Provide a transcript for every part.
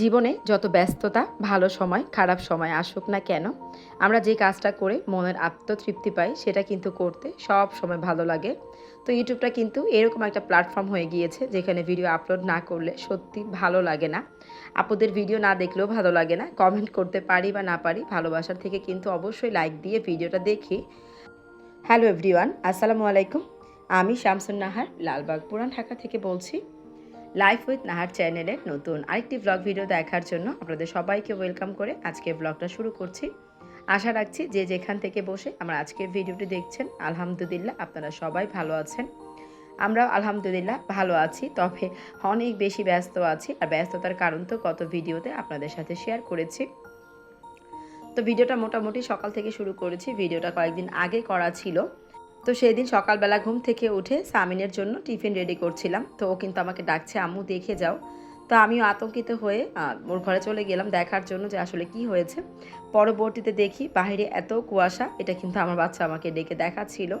জীবনে যত ব্যস্ততা, ভালো সময়, খারাপ সময় আসুক না কেন, আমরা যে কাজটা করে মনের আত্মতৃপ্তি পাই, সেটা কিন্তু করতে সব সময় ভালো লাগে। তো ইউটিউবটা কিন্তু এরকম একটা প্ল্যাটফর্ম হয়ে গিয়েছে, যেখানে ভিডিও আপলোড না করলে সত্যি ভালো লাগে না। আপুদের ভিডিও না দেখলেও ভালো লাগে না। কমেন্ট করতে পারি বা না পারি, ভালোবাসার থেকে কিন্তু অবশ্যই লাইক দিয়ে ভিডিওটা দেখি। হ্যালো এভরিওয়ান আসসালামু আলাইকুম। আমি শামসুন নাহার লালবাগ পুরান ঢাকা থেকে বলছি। লাইফ উইথ নাহার চ্যানেলের নতুন আরেকটি ব্লগ ভিডিও দেখার জন্য আপনাদের সবাইকে ওয়েলকাম করে আজকে ব্লগটা শুরু করছি। আশা রাখছি যে যেখান থেকে বসে আমরা আজকের ভিডিওটি দেখছেন, আলহামদুলিল্লাহ আপনারা সবাই ভালো আছেন। আমরাও আলহামদুলিল্লাহ ভালো আছি, তবে অনেক বেশি ব্যস্ত আছি আর ব্যস্ততার কারণ তো গত ভিডিওতে আপনাদের সাথে শেয়ার করেছি। তো ভিডিওটা মোটামুটি সকাল থেকে শুরু করেছি ভিডিওটা কয়েকদিন আগে করা ছিল। তো সেই দিন সকালবেলা ঘুম থেকে উঠে সামিনের জন্য টিফিন রেডি করছিলাম। তো ও কিন্তু আমাকে ডাকছে, আম্মু, দেখে যাও। তো আমিও আতঙ্কিত হয়ে ওর ঘরে চলে গেলাম দেখার জন্য যে আসলে কি হয়েছে। পরবর্তীতে দেখি বাইরে এত কুয়াশা, এটা কিন্তু আমার বাচ্চা আমাকে ডেকে দেখাচ্ছিল।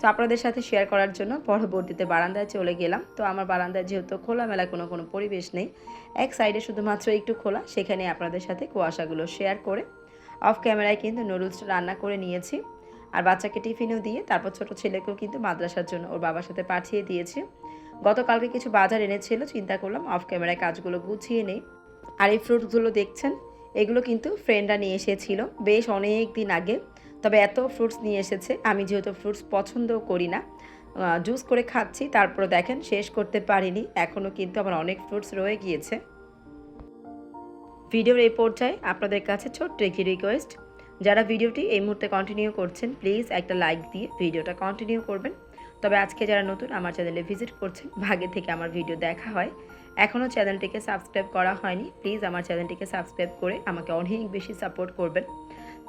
তো আপনাদের সাথে শেয়ার করার জন্য পরবর্তীতে বারান্দায় চলে গেলাম। তো আমার বারান্দায় যেহেতু খোলামেলা কোনো কোনো পরিবেশ নেই, এক সাইডে শুধুমাত্র একটু খোলা, সেখানে আপনাদের সাথে কুয়াশাগুলো শেয়ার করে অফ ক্যামেরায় কিন্তু নুডলসটা রান্না করে নিয়েছি। আর বাচ্চাকে টিফিনও দিয়ে তারপর ছোট ছেলেকেও কিন্তু মাদ্রাসার জন্য ওর বাবার সাথে পাঠিয়ে দিয়েছি। গতকালকে কিছু বাজার এনেছিল, চিন্তা করলাম অফ ক্যামেরায় কাজগুলো গুছিয়ে নেই। আর এই ফ্রুটসগুলো দেখছেন? এগুলো কিন্তু ফ্রেন্ডরা নিয়ে এসেছিল বেশ অনেক দিন আগে। তবে এত ফ্রুটস নিয়ে এসেছে, আমি যেহেতু ফ্রুটস পছন্দও করি না। জুস করে খাচ্ছি, তারপরে দেখেন শেষ করতে পারিনি এখনও কিন্তু আমার অনেক ফ্রুটস রয়ে গিয়েছে। ভিডিওর এই পর্যায়ে আপনাদের কাছে ছোট্ট একটি রিকোয়েস্ট যারা ভিডিওটি এই মুহূর্তে কন্টিনিউ করছেন প্লিজ একটা লাইক দিয়ে ভিডিওটা কন্টিনিউ করবেন। তবে আজকে যারা নতুন, আমার চ্যানেলে ভিজিট করছেন, ভাগে থেকে আমার ভিডিও দেখা হয়। এখনও চ্যানেলটিকে সাবস্ক্রাইব করা হয়নি প্লিজ আমার চ্যানেলটিকে সাবস্ক্রাইব করে আমাকে অনেক বেশি সাপোর্ট করবেন।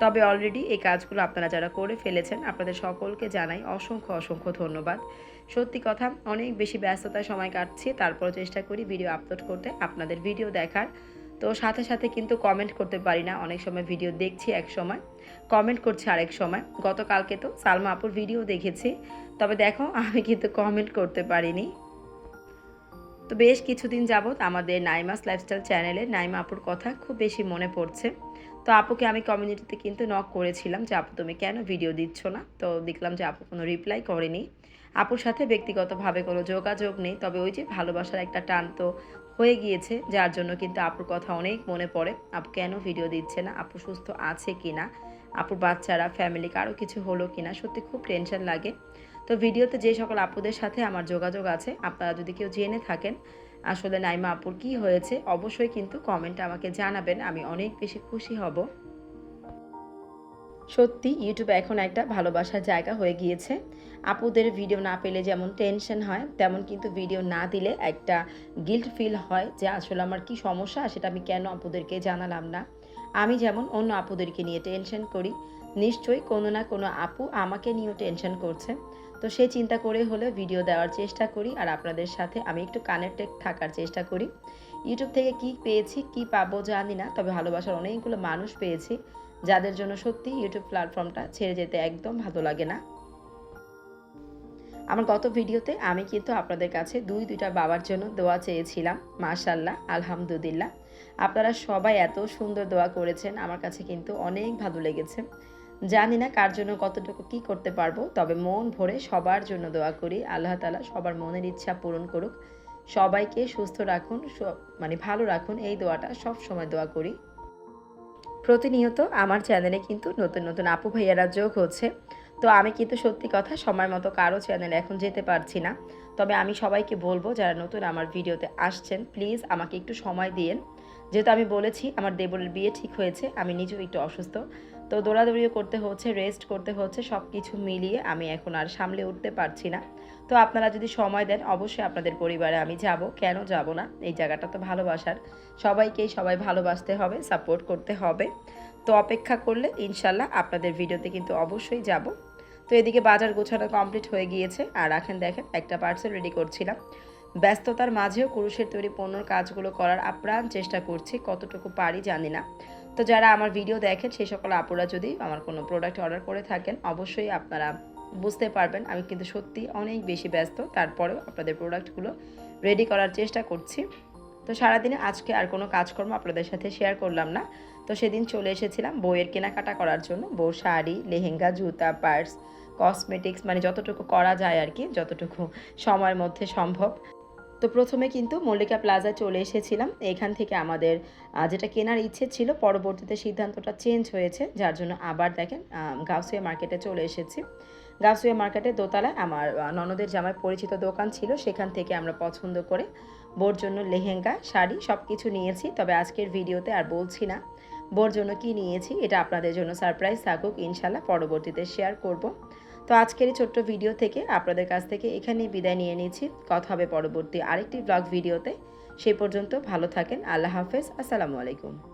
তবে অলরেডি এই কাজগুলো আপনারা যারা করে ফেলেছেন, আপনাদের সকলকে জানাই অসংখ্য অসংখ্য ধন্যবাদ। সত্যি কথা, অনেক বেশি ব্যস্ততার সময় কাটছি তারপর চেষ্টা করি ভিডিও আপলোড করতে। আপনাদের ভিডিও দেখার তো সাথে সাথে কিন্তু কমেন্ট করতে পারি না। অনেক সময় ভিডিও দেখছি এক সময় কমেন্ট করছি আরেক সময়। গতকালকে তো সালমা আপুর ভিডিও দেখেছি। তবে দেখো, আমি কিন্তু কমেন্ট করতে পারিনি। তো বেশ কিছুদিন যাবৎ আমাদের নাইমাস লাইফস্টাইল চ্যানেলে নাইমা আপুর কথা খুব বেশি মনে পড়ছে। তো আপুকে আমি কমিউনিটিতে কিন্তু নক করেছিলাম যে, আপু, তুমি কেন ভিডিও দিচ্ছ না? তো দেখলাম যে, আপু কোনো রিপ্লাই করেনি। আপুর সাথে ব্যক্তিগতভাবে কোনো যোগাযোগ নেই। তবে ওই যে ভালোবাসার একটা টান তো হয়ে গিয়েছে, যার জন্য কিন্তু আপুর কথা অনেক মনে পড়ে। আপু কেন ভিডিও দিচ্ছে না? আপু সুস্থ আছে কি না আপুর বাচ্চারা ফ্যামিলি কারও কিছু হলো কি না সত্যি খুব টেনশন লাগে। তো ভিডিওতে যে সকল আপুদের সাথে আমার যোগাযোগ আছে, আপনারা যদি কেউ জেনে থাকেন আসলে নাইমা আপুর কি হয়েছে, অবশ্যই কিন্তু কমেন্ট আমাকে জানাবেন। আমি অনেক বেশি খুশি হব। সত্যি ইউটিউব এখন একটা ভালোবাসার জায়গা হয়ে গিয়েছে। আপুদের ভিডিও না পেলে যেমন টেনশন হয়, তেমন কিন্তু ভিডিও না দিলে একটা গিল্ট ফিল হয় যে আসলে আমার কি সমস্যা, সেটা আমি কেন আপুদেরকে জানালাম না। আমি যেমন অন্য আপুদেরকে নিয়ে টেনশন করি, নিশ্চয়ই কোনো না কোনো আপু আমাকে নিয়েও টেনশন করছে। তো সে চিন্তা করে হলে ভিডিও দেওয়ার চেষ্টা করি আর আপনাদের সাথে আমি একটু কানেক্টেড থাকার চেষ্টা করি। ইউটিউব থেকে কি পেয়েছি, কি পাবো জানি না, তবে ভালোবাসার অনেকগুলো মানুষ পেয়েছি। যাদের জন্য সত্যি ইউটিউব প্ল্যাটফর্মটা ছেড়ে যেতে একদম ভালো লাগে না। আমার গত ভিডিওতে আমি কিন্তু আপনাদের কাছে দুই, দুইটা বাবার জন্য দোয়া চেয়েছিলাম মাশাল্লাহ আলহামদুলিল্লাহ। আপনারা সবাই এত সুন্দর দোয়া করেছেন, আমার কাছে কিন্তু অনেক ভালো লেগেছে। জানি না কার জন্য কতটুকু কি করতে পারব, তবে মন ভরে সবার জন্য দোয়া করি, আল্লাহ তালা সবার মনের ইচ্ছা পূরণ করুক। সবাইকে সুস্থ রাখুন মানে ভালো রাখুন, এই দোয়াটা সব সময় দোয়া করি। প্রতিনিয়ত আমার চ্যানেলে কিন্তু নতুন নতুন আপু ভাইয়ারা যোগ হচ্ছে। তো আমি কিন্তু সত্যি কথা সময় মতো কারও চ্যানেলে এখন যেতে পারছি না। তবে আমি সবাইকে বলব, যারা নতুন আমার ভিডিওতে আসছেন প্লিজ আমাকে একটু সময় দিয়েন। যেহেতু আমি বলেছি আমার দেবরের বিয়ে ঠিক হয়েছে, আমি নিজেও একটু অসুস্থ। তো দৌড়াদৌড়িও করতে হচ্ছে রেস্ট করতে হচ্ছে সব কিছু মিলিয়ে আমি এখন আর সামলে উঠতে পারছি না। তো আপনারা যদি সময় দেন, অবশ্যই আপনাদের পরিবারে আমি যাব। কেন যাব না? এই জায়গাটা তো ভালোবাসার। সবাইকেই সবাই ভালোবাসতে হবে সাপোর্ট করতে হবে। তো অপেক্ষা করলে ইনশাল্লাহ আপনাদের ভিডিওতে কিন্তু অবশ্যই যাব। তো এদিকে বাজার গোছানো কমপ্লিট হয়ে গিয়েছে। আর এখন দেখেন, একটা পার্সেল রেডি করছিলাম। ব্যস্ততার মাঝেও কুরুষের তৈরি পণ্যর কাজগুলো করার আপ্রাণ চেষ্টা করছি। কতটুকু পারি জানি না। তো যারা আমার ভিডিও দেখেন সেই সকল আপুরা যদি আমার কোনো প্রোডাক্ট অর্ডার করে থাকেন, অবশ্যই আপনারা বুঝতে পারবেন আমি কিন্তু সত্যি অনেক বেশি ব্যস্ত। তারপরেও আপনাদের প্রোডাক্টগুলো রেডি করার চেষ্টা করছি। তো সারাদিনে আজকে আর কোনো কাজকর্ম আপনাদের সাথে শেয়ার করলাম না। তো সেদিন চলে এসেছিলাম বইয়ের কেনাকাটা করার জন্য। বউ শাড়ি, লেহেঙ্গা, জুতা পার্স কসমেটিক্স মানে যতটুকু করা যায় আর কি, যতটুকু সময়ের মধ্যে সম্ভব। তো প্রথমে কিন্তু মল্লিকা প্লাজা চলে এসেছিলাম। এখান থেকে আমাদের যেটা কেনার ইচ্ছে ছিল, পরবর্তীতে সিদ্ধান্তটা চেঞ্জ হয়েছে। যার জন্য আবার দেখেন গাউসিয়া মার্কেটে চলে এসেছি। গাউসিয়া মার্কেটের দোতলায় আমার ননদের জামাই পরিচিত দোকান ছিল। সেখান থেকে আমরা পছন্দ করে বোর জন্য লেহেঙ্গা, শাড়ি সব কিছু নিয়েছি। তবে আজকের ভিডিওতে আর বলছি না বোর জন্য কি নিয়েছি, এটা আপনাদের জন্য সারপ্রাইজ থাকুক। ইনশাল্লাহ পরবর্তীতে শেয়ার করব। তো আজকের এই ছোট্ট ভিডিও থেকে আপনাদের কাছ থেকে এখানেই বিদায় নিয়ে নিয়েছি কথা হবে পরবর্তী আরেকটি ব্লগ ভিডিওতে। সেই পর্যন্ত ভালো থাকেন। আল্লাহ হাফেজ। আসসালামু আলাইকুম।